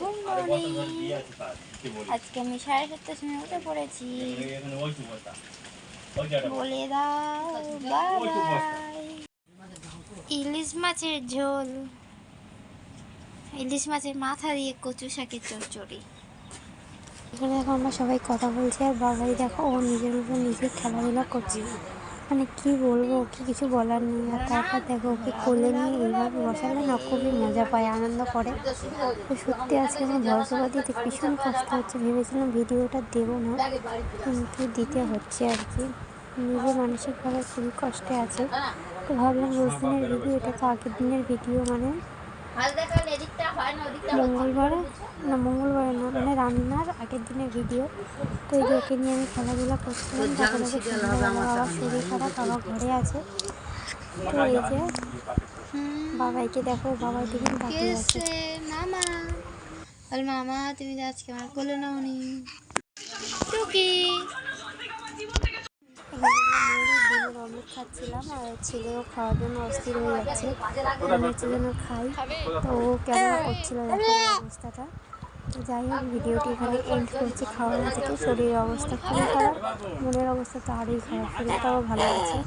Good morning আজকে আমি সাড়ে সাতটার সময় উঠে পড়েছি। বলে দাও ইলিশ মাছের ঝোল। ইলিশ মাছের মাথা দিয়ে কচু শাকের চচ্চড়ি। এখানে দেখো আমরা সবাই কথা বলছি আর বাবাই দেখো ও নিজের মতো নিজে খেলাধুলা করছে। মানে কি বলব ওকে কিছু বলার নেই। আর তারপর দেখো ওকে কোলে নিয়ে এইভাবে বসালে না খুবই মজা পায় আনন্দ করে। তো সত্যি আজকে আমার ভরসা দিতে ভীষণ কষ্ট হচ্ছে। ভেবেছিলাম ভিডিওটা দেবো না কিন্তু দিতে হচ্ছে আর কি। নিজে মানসিকভাবে খুবই কষ্টে আছে। তো ভাবলাম রোজ দিনের ভিডিও এটা তো আগের দিনের ভিডিও মানে মঙ্গলবারে? না মঙ্গলবারে না মানে রান্নার আগের দিনের ভিডিও তো এই যে ওকে নিয়ে আমি খেলাধুলা করছিলাম তখন ওকে সন্ধ্যাবেলা আমার বাবার শরীর খারাপ বাবা ঘরে আছে। তো এই যে বাবাইকে দেখো বাবাই দেখুন তাকিয়ে আছে। মামা। বল মামা তুমি আজকে আমার কোলে নাও নি টুকি। খাচ্ছিলাম আর ছেলেও খাওয়ার জন্য অস্থির হয়ে যাচ্ছে। আমি হচ্ছে যেন খাই। তো ও কেমন করছিল দেখো অবস্থাটা। যাই হোক, ভিডিওটি এখানে এন্ড করছি। খাওয়ার থেকে শরীরের অবস্থা খুবই খারাপ, মনের অবস্থা তো আরোই খারাপ, শরীরটাও ভালো আছে।